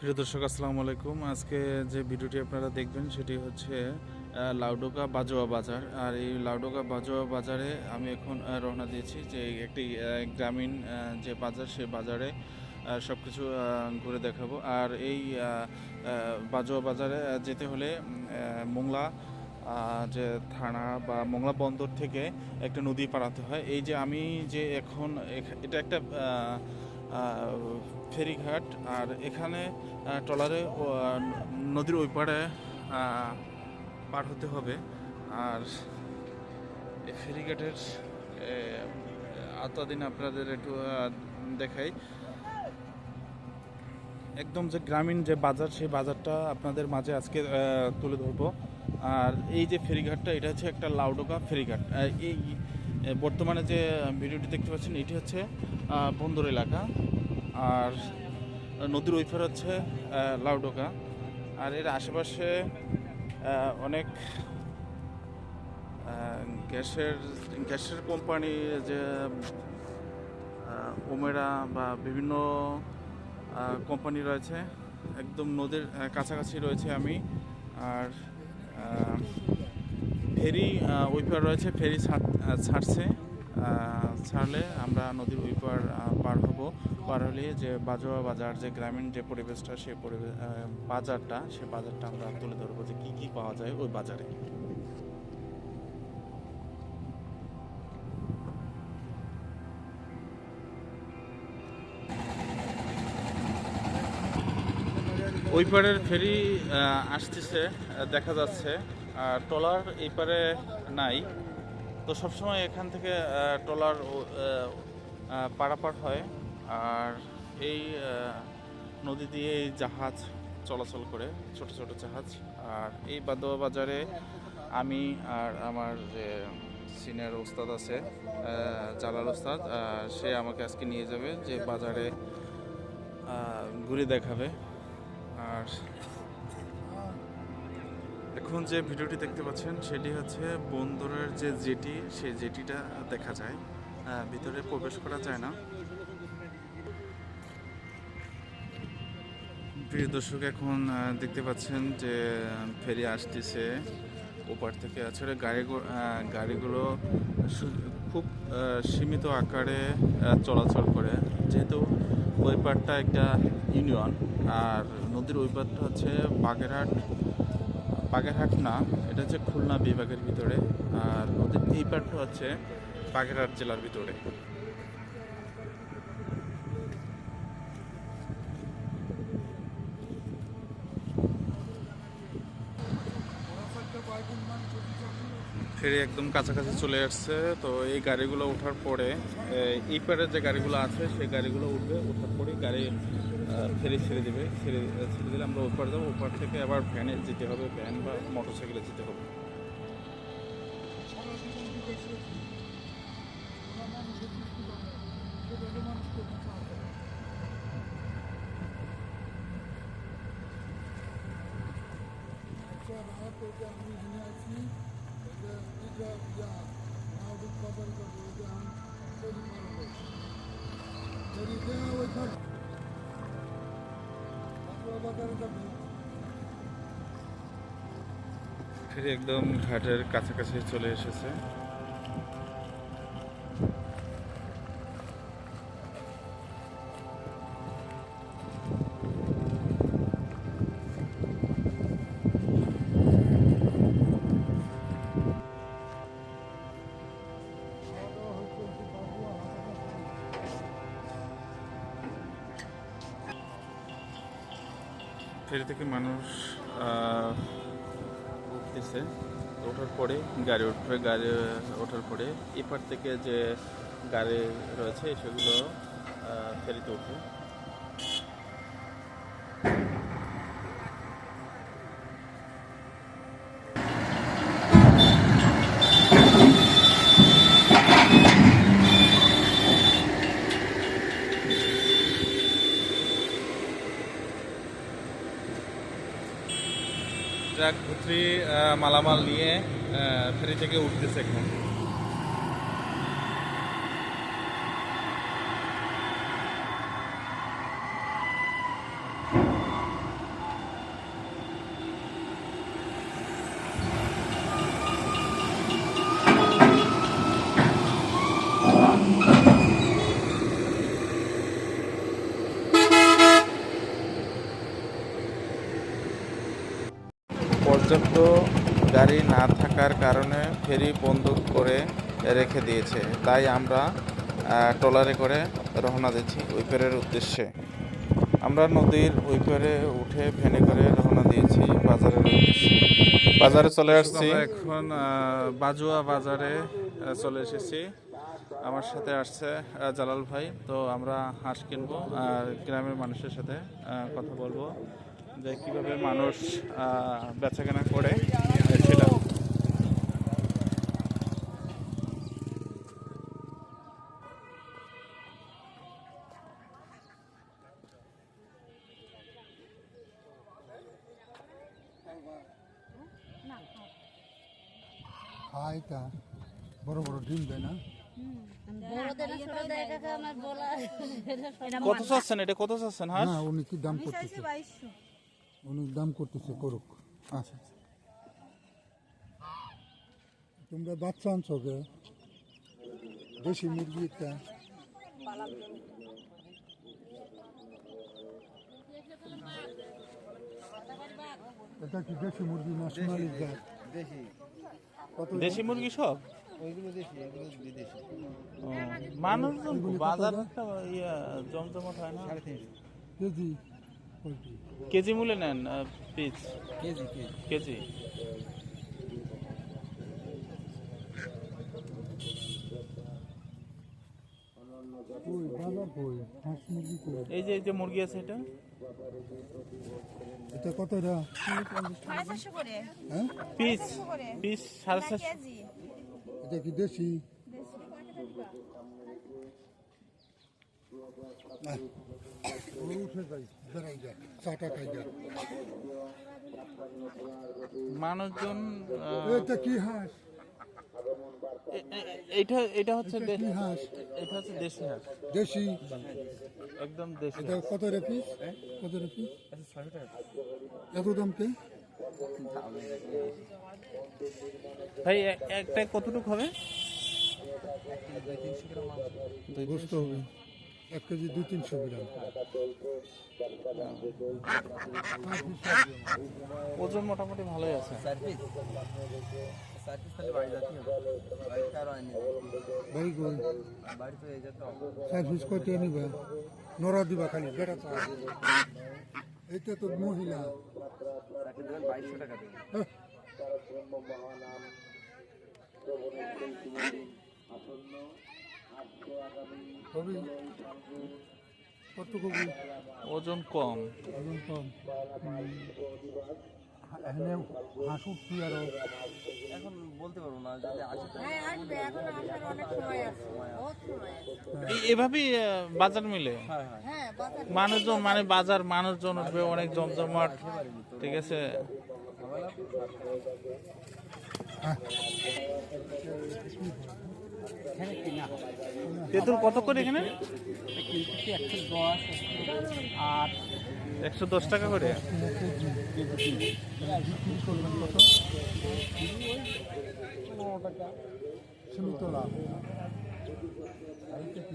প্রিয় দর্শক, আসসালামু আলাইকুম। আজকে যে ভিডিওটি আপনারা দেখবেন সেটি হচ্ছে লাউডোকা বাজোয়া বাজার। আর এই লাউডোকা বাজোয়া বাজারে আমি এখন রওনা দিয়েছি যে একটি গ্রামীণ যে বাজার, সে বাজারে সব কিছু ঘুরে দেখাবো। আর এই বাজোয়া বাজারে যেতে হলে মোংলা যে থানা বা মোংলা বন্দর থেকে একটা নদী পারাতে হয়। এই যে আমি যে এখন এটা একটা ফেরিঘাট আর এখানে ট্রলারে নদীর ওই পাড়ে পার হতে হবে। আর ফেরিঘাটের আত্মাদিন আপনাদের একটু দেখাই। একদম যে গ্রামীণ যে বাজার, সেই বাজারটা আপনাদের মাঝে আজকে তুলে ধরবো। আর এই যে ফেরিঘাটটা, এটা হচ্ছে একটা লাউডোকা ফেরিঘাট। এই বর্তমানে যে ভিডিওটি দেখতে পাচ্ছেন, এটি হচ্ছে বন্দর এলাকা। আর নদীর ওই পার হচ্ছে লাউডোকা আর এর আশেপাশে অনেক গ্যাসের গ্যাসের কোম্পানি যে ওমেরা বা বিভিন্ন কোম্পানি রয়েছে একদম নদীর কাছাকাছি রয়েছে আমি। আর ফেরি আহ, ওই পার রয়েছে ফেরি ছাড়- ছাড়ছে। ছাড়লে আমরা নদীর ওই পার পার হব। পার হলে যে বাজোয়া বাজার, যে গ্রামীণ যে পরিবেশটা সেই পরিবেশ বাজারটা, সে বাজারটা আমরা তুলে ধরবো যে কী কী পাওয়া যায় ওই বাজারে। ওই পারের ফেরি আসতেছে, দেখা যাচ্ছে। আর ট্রলার এই পারে নাই। তো সবসময় এখান থেকে ট্রলার পারাপার হয়। আর এই নদী দিয়ে এই জাহাজ চলাচল করে, ছোট ছোট জাহাজ। আর এই বাদোয়া বাজারে আমি আর আমার যে সিনিয়র ওস্তাদ আছে জালাল ওস্তাদ সে আমাকে আজকে নিয়ে যাবে যে বাজারে ঘুরে দেখাবে। আর এখন যে ভিডিওটি দেখতে পাচ্ছেন, সেটি হচ্ছে বন্দরের যে জেটি, সেই জেটিটা দেখা যায়। ভিতরে প্রবেশ করা যায় না। প্রিয় দর্শক, এখন দেখতে পাচ্ছেন যে, ফেরি আসতেছে। ওপার থেকে আসলে গাড়ি গাড়িগুলো খুব সীমিত আকারে চলাচল করে। যেহেতু ওই পারটা একটা ইউনিয়ন, আর নদীর ওই পারটা হচ্ছে বাগেরহাট বাগেরহাট না, এটা হচ্ছে খুলনা বিভাগের ভিতরে। আর নদীর এই পার্টটা হচ্ছে বাগেরহাট জেলার ভিতরে। ফেরি একদম কাছাকাছি চলে আসছে। তো এই গাড়িগুলো ওঠার পরে এই- যে গাড়িগুলো আছে, সেই গাড়িগুলো উঠবে, ওঠার পরে গাড়ি ফেরি ছেড়ে দেবে। ছেড়ে ছেড়ে দিলে আমরা ওপার যাব। ওপার থেকে আবার ভ্যানে যেতে হবে, ভ্যান বা মোটর সাইকেলে যেতে হবে। ফেরি একদম ঘাটের কাছাকাছি চলে এসেছে। ফেরি থেকে মানুষ উঠতেছে ওঠার পরে গাড়ি উঠবে, গাড়ি ওঠার পরে এপার থেকে যে গাড়ি রয়েছে, সেগুলো ফেরিতে উঠবে। মালামাল নিয়ে আহ, ফেরি থেকে উঠতেছে এখন পর্যাপ্ত গাড়ি না থাকার কারণে ফেরি বন্ধ করে রেখে দিয়েছে। তাই আমরা ট্রলারে করে রওনা দিচ্ছি ওই পারের উদ্দেশ্যে। আমরা নদীর ওইপারে উঠে ভ্যানে করে রওনা দিয়েছি বাজারের উদ্দেশ্যে। বাজারে চলে আসছি। এখন বাজুয়া বাজারে চলে এসেছি। আমার সাথে আসছে জালাল ভাই। তো আমরা হাঁস কিনবো আর গ্রামের মানুষের সাথে কথা বলব যে কীভাবে মানুষ বেচাকেনা করে সেটা কত চাচ্ছেন এটা? কত চাচ্ছেন হাঁস? না উনি কি দাম করতেছে? উনি দাম করতেছে করুক। আচ্ছা আচ্ছা। তোমরা বাচ্চা আনছো কে দেশি মুরগি একটা এটা কি দেশি মুরগি না সোনালি কত দেশি মুরগি সব? ইয়া জমজমাট হয় না? কেজি? মূল্যে নেন পিস কেজি এই যে এই যে মুরগি আছে এটা? এটা কত করে। হ্যাঁ? পিস পিস সাড়ে চারশো। কেজি। এটা কি দেশি? মানুষজন এটা কি হাঁস? এটা এটা হচ্ছে এটা দে- কি হাঁস? এটা হচ্ছে দেশি হাঁস। দেশি? একদম দেশি এটা কত রে পিস কত রে পিস এত দাম কে? ভাই একটা কতটুকু হবে? এক কেজি দুই তিনশো গ্রাম। ওজন মোটামুটি ভালোই আছে। নিবা নরা দিবা খালি বেড়া তো এইটা তো মহিলা। হ্যাঁ। কবি কত কবি ওজন কম। ওজন কম। এখানে হাঁস উঠছি আরও হ্যাঁ এখন আসার অনেক সময় আছে। বহুত সময় আছে। এ- এভাবেই বাজার মিলে? হ্যাঁ মানুষজন মানে বাজার মানুষজন উঠবে অনেক জমজমাট ঠিক আছে? তেঁতুল কত করে এখানে? একশো দশ টাকা করে।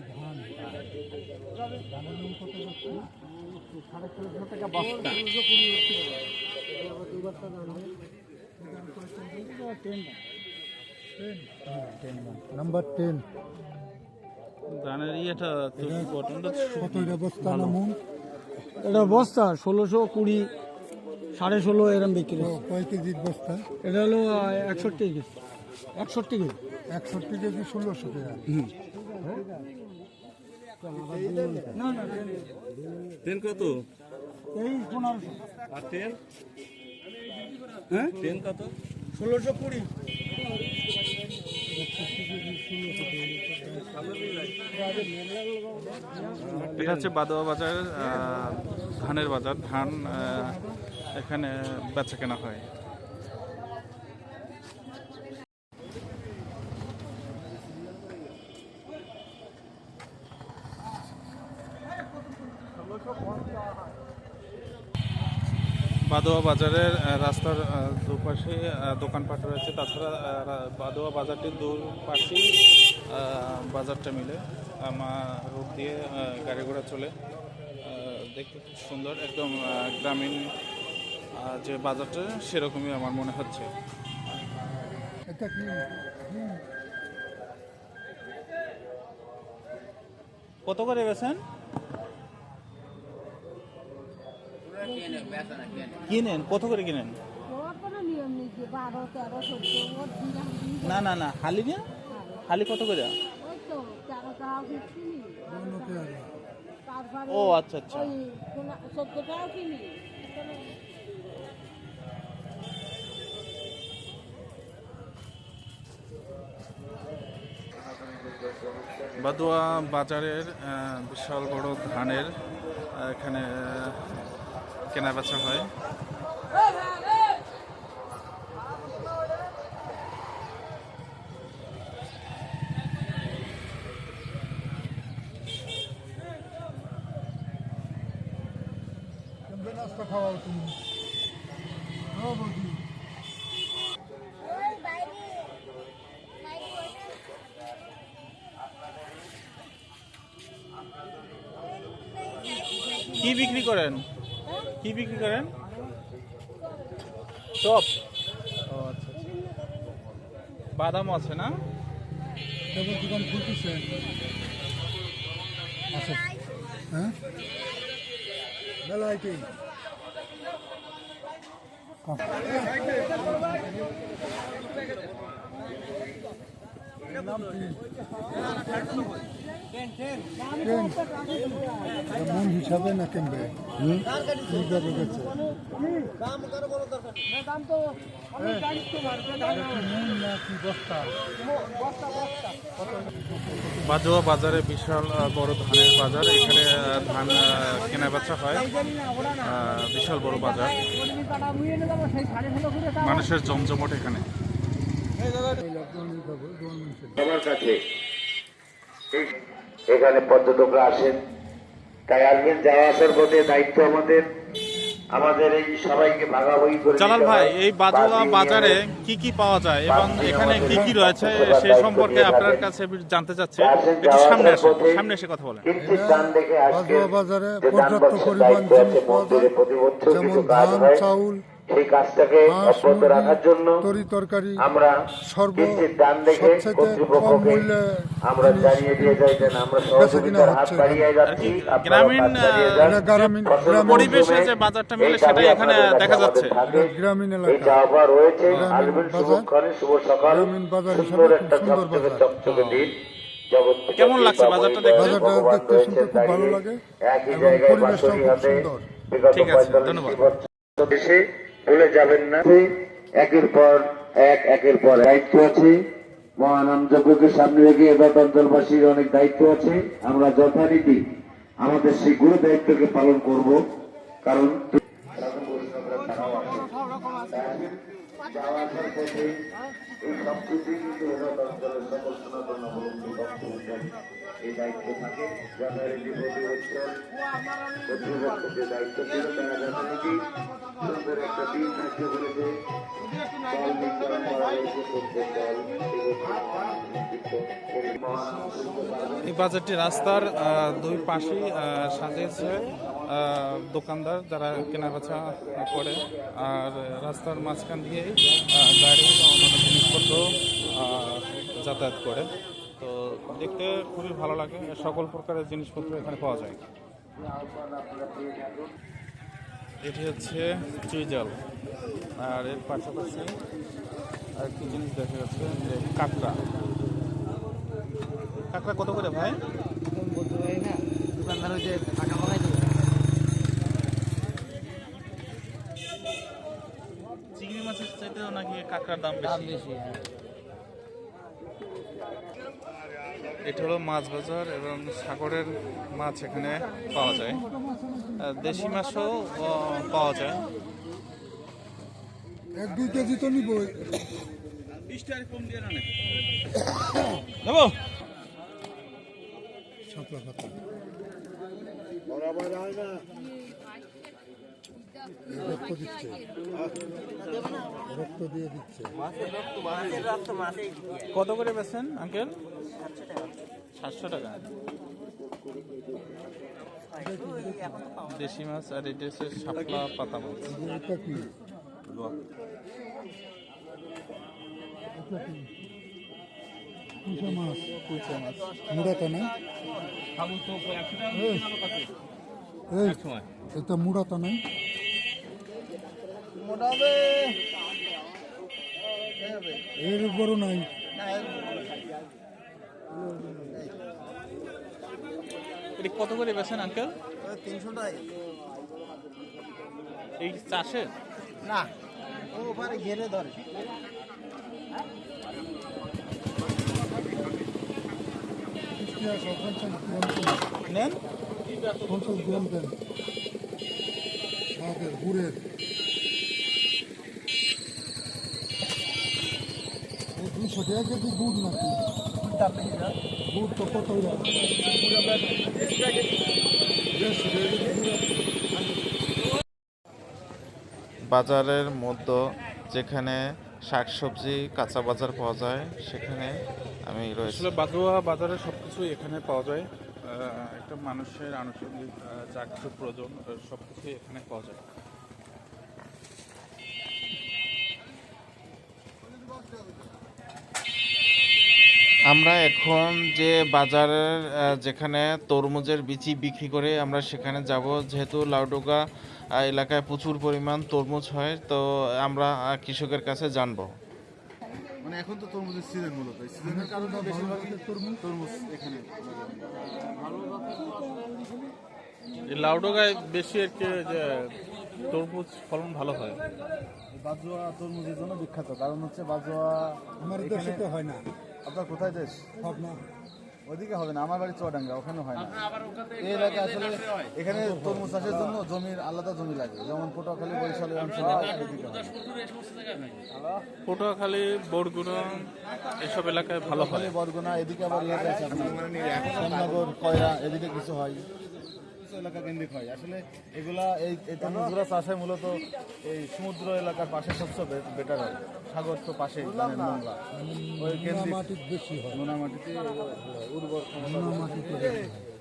ধান ধানের কত যাচ্ছে সাড়ে চারশো টাকা বস্তা নাম্বার টেন ধানের ইয়েটা বস্তা না এটা বস্তা ষোলোশো কুড়ি সাড়ে ষোলো এরম বিক্রি। কয় কেজির বস্তা? এটা হলো একষট্টি কেজি। একষট্টি কেজি। একষট্টি কেজি ষোলোশো টাকা। তেল কত? আর তেল? হ্যাঁ? তেল কত? ষোলোশো কুড়ি। এটা হচ্ছে বাদোয়া বাজার ধানের বাজার। ধান এখানে বেচা কেনা হয়। বাদোয়া বাজারের রাস্তার দুপাশে দোকানপাট রয়েছে। তাছাড়া বাদোয়া বাজারটির দুপাশেই বাজারটা মিলে। আমার রোড দিয়ে গাড়ি ঘোড়া চলে। দেখতে খুব সুন্দর। একদম গ্রামীণ যে বাজারটা সেরকমই আমার মনে হচ্ছে। কত করে বেছেন কিনেন? কত করে কিনেন? না না না, হালি না হালি কত করে? ও আচ্ছা আচ্ছা। বাদুয়া বাজারের বিশাল বড় ধানের এখানে কেনা বেচা হয়। কি বিক্রি করেন? কি বিক্রি করেন? চপ। ও আচ্ছা আচ্ছা। বাদাম আছে না? কেবল দোকান খুলতেছে আচ্ছা। হ্যাঁ? বেলা আইতে মন হিসাবে না কেনবে বাজুয়া বাজারে বিশাল বড় ধানের বাজার। এখানে ধান কেনা বেচা হয়। বিশাল বড় বাজার। মানুষের জমজমট এখানে। সবার কাছে এই- এখানে পর্যটকরা আসেন। তাই আসবেন যাওয়া আসার পথে দায়িত্ব আমাদের। আমাদের এই সবাইকে ভাগাভাগি করে জালাল ভাই এই বাজারে কি কি পাওয়া যায় এবং এখানে কি কি রয়েছে সে সম্পর্কে আপনার কাছে জানতে চাচ্ছি। একটু সামনে সামনে এসে কথা বলেন। বাজুয়া বাজারে পর্যাপ্ত পরিমাণ জিনিস পাওয়া যায় যেমন ধান চাউল সেই কাজটাকে অব্যাহত রাখার জন্য তরকারি আমরা কিঞ্চিত ডান দেখে কর্তৃপক্ষকে আমরা জানিয়ে দিয়ে যাই যে আমরা সহযোগিতার হাত বাড়িয়ে যাচ্ছি আর কি আপনারাও গ্রামীণ, হাত বাড়িয়ে আহ, যান। এটা গ্রামীণ ফসল গ্রামীণ পরিবেশে মৌসুমে যে বাজারটা মেলে সেটাই এখানে দেখা যাচ্ছে। গ্রামীণ এলাকা। চাওয়া রয়েছে গ্রামীণ শুভক্ষণে শুভ সকাল। গ্রামীণ বাজার হিসেবে সুন্দর একটা চকচকে চকচকে দিন। কেমন লাগছে বাজারটা দেখতে? বাজারটা দেখতে শুনতে খুব ভালো লাগে একই জায়গায় পরিবেশটাও হাতে বিগত ঠিক আছে, 45 ধন্যবাদ। বছর দেশে ভুলে যাবেন না। একের পর এক, একের পর দায়িত্ব আছে। মহানাম যজ্ঞকে সামনে রেখে এবার অঞ্চলবাসীর অনেক দায়িত্ব আছে। আমরা যথারীতি আমাদের সেই গুরু দায়িত্বকে পালন করব। কারণ যাওয়া এই দায়িত্ব থাকে দায়িত্ব এই বাজারটি রাস্তার দুই আহ, সাজিয়েছে। দোকানদার যারা কেনাবেচা করে, আর রাস্তার মাঝখান দিয়েই গাড়ি বা অন্যান্য জিনিসপত্র যাতায়াত করে। তো দেখতে খুবই ভালো লাগে, সকল প্রকারের জিনিসপত্র এখানে পাওয়া যায়। এটি হচ্ছে চুইজাল আর এর পাশাপাশি আর আরেকটি জিনিস দেখা যাচ্ছে, যে কাঁকড়া। কাঁকড়া কত করে ভাই? চিংড়ি মাছের চাইতেও নাকি কাঁকড়ার দাম বেশি। এটা হলো মাছ বাজার এবং সাগরের মাছ এখানে পাওয়া যায়। দেশি মাছও পাওয়া যায়। এক দুই কেজি তো নিব। রক্ত দিচ্ছে। রক্ত দিয়ে দিচ্ছে। কত করে বেছেন আঙ্কেল? সাতশো টাকা। দেশি মাছ আর এটা হচ্ছে শাপলা পাতা মাছ। এটা কি? এটা কুচা মাছ। কুচা মাছ। মুড়াটা না এটা মুড়াটা নাই? এর বড় নাই। এটা কত করে বেছেন আঙ্কেল? তিনশো টাকা। এই চাষের না ও ওপারে ঘেরে ধরে। পঞ্চাশ নেন। পঞ্চাশ গ্রাম দেন। আমাদের দুইশো টাকা কেজি গুড় নাকি গুড় তো কত বাজারের মধ্যে যেখানে শাকসবজি, কাঁচা বাজার পাওয়া যায়, সেখানে আমি রয়েছি। বাজুয়া বাজারে সব কিছুই এখানে পাওয়া যায়। একটা মানুষের আনুষঙ্গিক যা প্রয়োজন সব কিছুই এখানে পাওয়া যায়। আমরা এখন যে বাজারের যেখানে তরমুজের বিচি বিক্রি করে আমরা সেখানে যাব যেহেতু লাউডোগা এলাকায় প্রচুর পরিমাণ তরমুজ হয় তো আমরা কৃষকের কাছে জানব। মানে এখন তো তরমুজের সিজন মূলত সিজনের কারণে বেশিরভাগই তরমুজ তরমুজ এখানে। লাউডোগায় বেশি আর কি যে তরমুজ ফলন ভালো হয়। বাজুয়া তরমুজের জন্য বিখ্যাত কারণ হচ্ছে বাজুয়া আমার দেশে তো হয় না। আপনার কোথায় দেশ? ওদিকে হবে না আমার বাড়ি চুয়াডাঙ্গা ওখানে হয় না। এই এলাকায় আসলে এখানে তরমুজ চাষের জন্য জমির আলাদা জমি লাগে যেমন পটুয়াখালী বরিশাল এই অঞ্চলে এদিকে পটুয়াখালী বরগুনা এসব এলাকায় ভালো হয়। বরগুনা এদিকে আবার ইয়ে আছে আপনার। শ্যামনগর কয়রা এদিকে কিছু হয়। এলাকা কেন্দ্রিক হয়। আসলে এগুলা এই এই চাষে মূলত এই সমুদ্র এলাকার পাশে সবচেয়ে বেটার হয়। সাগর তো পাশেই মানে নোংরা। ওই কেন্দ্রিক বেশি হয়। নোনা মাটিতে উর্বর ক্ষমতা নোনা মাটিতে বেশি হয়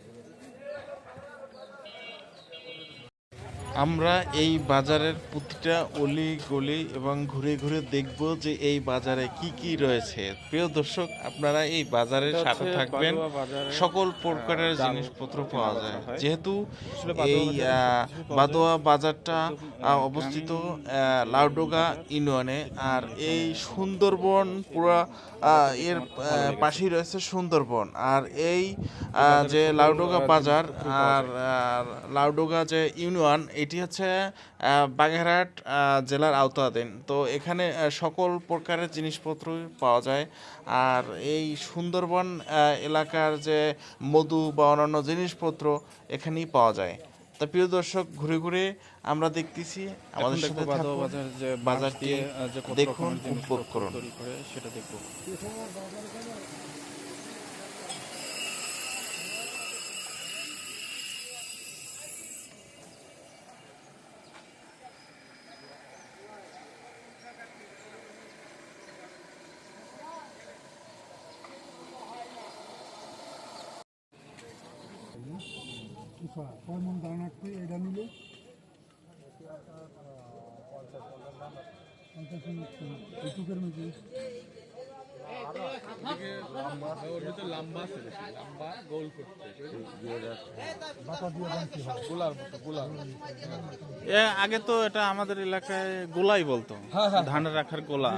আমরা এই বাজারের প্রতিটা অলি গলি এবং ঘুরে ঘুরে দেখব যে এই বাজারে কি কি রয়েছে। প্রিয় দর্শক আপনারা এই বাজারের সাথে থাকবেন। সকল প্রকারের জিনিসপত্র পাওয়া যায়। যেহেতু এই বাদোয়া বাজারটা অবস্থিত লাউডোগা ইউনিয়নে। আর এই সুন্দরবন পুরা এর পাশেই রয়েছে সুন্দরবন। আর এই যে লাউডোগা বাজার আর আর লাউডোগা যে ইউনিয়ন এটি হচ্ছে বাগেরহাট জেলার আওতাধীন। তো এখানে সকল প্রকারের জিনিসপত্র পাওয়া যায়। আর এই সুন্দরবন এলাকার যে মধু বা অন্যান্য জিনিসপত্র এখানেই পাওয়া যায়। তা প্রিয় দর্শক ঘুরে ঘুরে আমরা দেখতেছি আমাদের সাথে থাকুন। বাজারটি দেখুন উপভোগ করুন। সেটা দেখব কিসা কয় এটা পঞ্চাশ এইটুকের মধ্যে। হয় আগে তো এটা আমাদের এলাকায় গোলাই বলতো। ধান রাখার গোলা।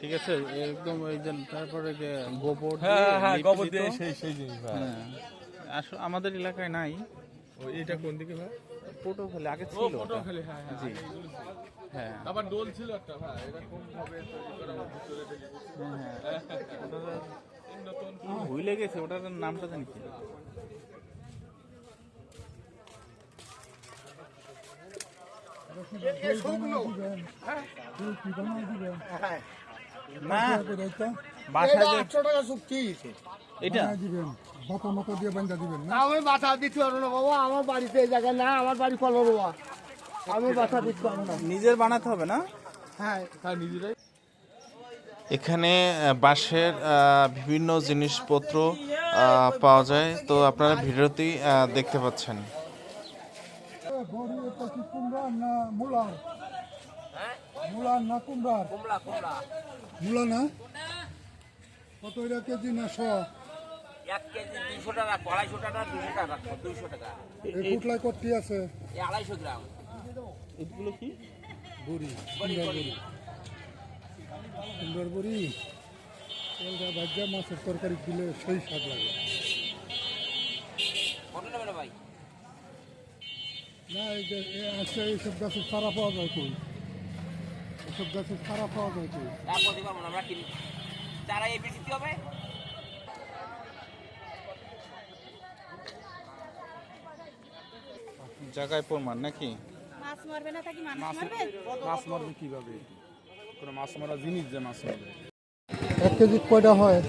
ঠিক আছে? একদম ওই যে তারপরে যে গোবর হ্যাঁ হ্যাঁ গোবর দিয়ে সেই সেই জিনিস হ্যাঁ। আসলে আমাদের এলাকায় নাই। এটা কোন দিকে ভাই? পটুয়াখালী আগে ছিল পটুয়াখালী হ্যাঁ হ্যাঁ জি। হ্যাঁ। আবার ডোল ছিল একটা ভাই এরকম ভাবে ভুলে গেছে ওটার নামটা জানি কি। না। এটা বাসায় যে আটশো টাকা চুক্তি এটা? দিবেন। বাতা মতো দিয়ে বান্ধা দিবেন না? আমি বাসা দিতে পারব না বাবা আমার বাড়িতে এই জায়গায় না আমার বাড়ি আমি বাসা দিতে পারব না নিজের বানাতে হবে না? হ্যাঁ নিজেরাই। এখানে বাঁশের বিভিন্ন জিনিসপত্র পাওয়া যায়। তো আপনারা ভিডিওতেই দেখতে পাচ্ছেন। না না মূলা না? কত এটা কেজি না শ এক কেজি দুইশো টাকা আড়াইশো টাকা দুশো টাকা দুইশো টাকা। এই পুটলায় কত আছে। এই আড়াইশো গ্রাম। বড়ি কুমড়ার বড়ি। কুমড়ার বড়ি। তেলটা ভাজা মাছের তরকারি দিলে সেই স্বাদ লাগে। ভাই? না এই যে আজকে এইসব গাছের চারা পাওয়া যায় কই? এইসব গাছের চারা পাওয়া যায় কই? করতে আমরা কিনি। তারা এই বেশি হবে? জায়গায় প্রমাণ নাকি? মাছ মারবে না থাকি মানুষ মারবে? মাছ মারবে কীভাবে? কোনো মাছ মারা জিনিস যে মাছ মারবে? এক কেজি কয়টা হয়?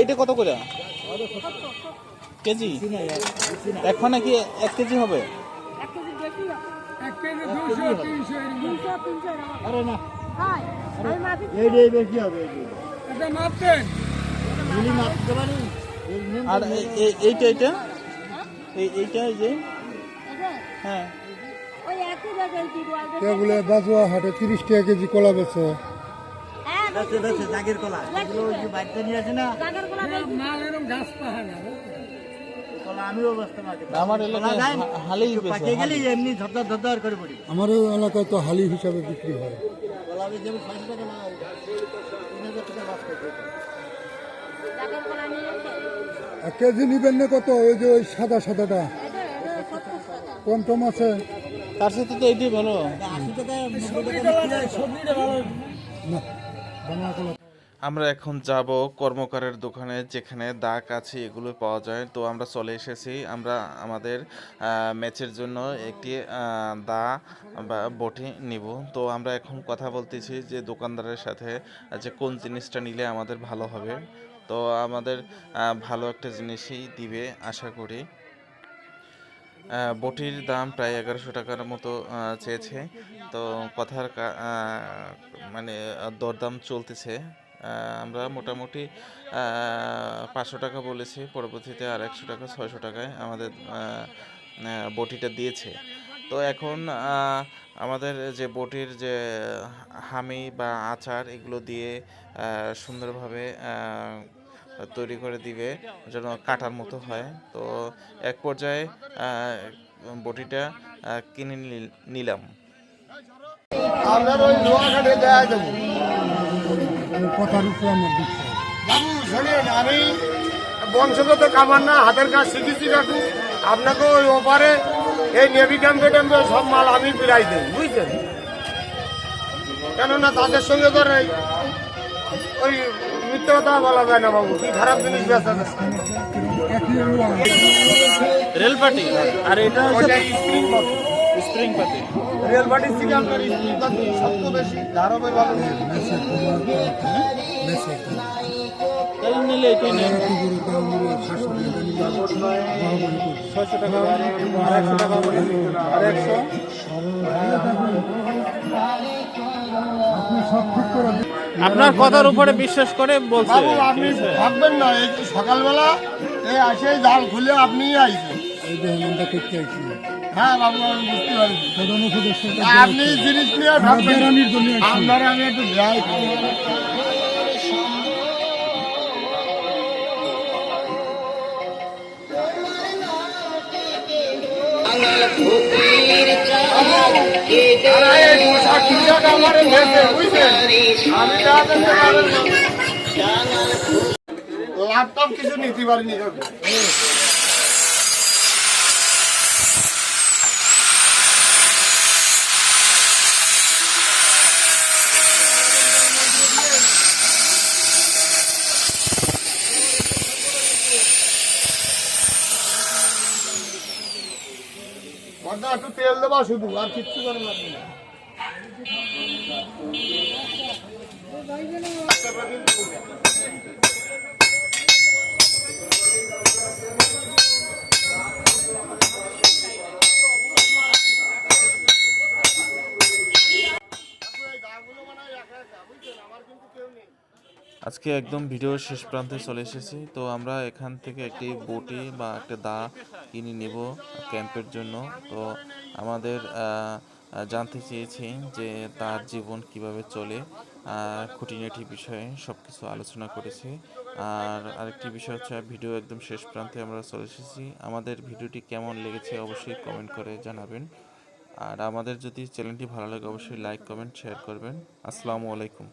এইটা কত করে? কেজি? এখন নাকি এক কেজি হবে? এইটাই বেশি হবে? আর এইটা এইটা? এই এইটা যে? হ্যাঁ। বাজুয়া হাটে তিরিশ টাকা কেজি কলা বেছে হ্যাঁ আমার এলাকায় তো হালি হিসাবে বিক্রি হয়। যেমন ছয়শো টাকা না তিন হাজার টাকা করতে কেজি নিবেন না কত? ওই যে ওই সাদা সাদাটা। কম টম আছে। তার সাথে তো এটি ভালো। আশি টাকা আমরা এখন যাব কর্মকারের দোকানে যেখানে দাগ আছে এগুলো পাওয়া যায়। তো আমরা চলে এসেছি। আমরা আমাদের ম্যাচের জন্য একটি দা বা বটি নিব। তো আমরা এখন কথা বলতেছি যে দোকানদারের সাথে, যে কোন জিনিসটা নিলে আমাদের ভালো হবে। তো আমাদের ভালো একটা জিনিসই দিবে আশা করি। বটির দাম প্রায় এগারোশো টাকার মতো চেয়েছে। তো কথার মানে দরদাম চলতেছে। আমরা মোটামুটি পাঁচশো টাকা বলেছি, পরবর্তীতে আর একশো টাকা, ছয়শো টাকায় আমাদের বটিটা দিয়েছে। তো এখন আমাদের যে বটির যে হামি বা আচার, এগুলো দিয়ে সুন্দরভাবে তৈরি করে দিবে, যেন কাটার মতো হয়। তো এক পর্যায়ে বটিটা কিনে নিলাম। আপনার ওই নোয়াখালী দেয়া দেবো। আমি কথার উপরে আমার বিশ্বাস বাবু শোনেন আমি বংশগত কামার না হাতের কাজ শিখেছি কাকু আপনাকে ওই ওপারে এই নেভি ক্যাম্পে ট্যাম্পে সব মাল আমি বিলাই দিই বুঝছেন? কেননা তাদের সঙ্গে তো ওই মিথ্যে কথা বলা যায় না বাবু কি খারাপ জিনিস রেলপাটি? আর এটা স্প্রিং পাতি বাটির থেকে আপনার স্প্রিং পাতি সবচেয়ে বেশি ধারাবাহিক ভালো মেসে মেসে তাহলে নিলে এটাই টাকা ছয়শো আর একশো টাকা আর একশো। আপনার কথার উপরে বিশ্বাস করে বলছে। বাবু আপনি ভাববেন না এই যে সকালবেলা এই আসে জাল খুলে আপনি আইছেন। এই দেখেন করতে আইছি। হ্যাঁ বাবু আমি বুঝতে পারছি। আপনি জিনিস নিয়ে ভাববেন। আপনারা আমি একটু ল্যাপটপ কিছু নিতে পারিনি কাকু। মাথা একটু তেল শুধু আর কিচ্ছু করে লাগবে না আজকে একদম ভিডিওর শেষ প্রান্তে চলে এসেছি। তো আমরা এখান থেকে একটি বটি বা একটা দা কিনে নেব ক্যাম্পের জন্য। তো আমাদের জানতে চেয়েছি যে তার জীবন কীভাবে চলে। আর খুঁটিনাটি বিষয়ে সব কিছু আলোচনা করেছি। আর আরেকটি বিষয় হচ্ছে, ভিডিও একদম শেষ প্রান্তে আমরা চলে এসেছি। আমাদের ভিডিওটি কেমন লেগেছে অবশ্যই কমেন্ট করে জানাবেন। আর আমাদের যদি চ্যানেলটি ভালো লাগে, অবশ্যই লাইক, কমেন্ট, শেয়ার করবেন। আসসালামু আলাইকুম।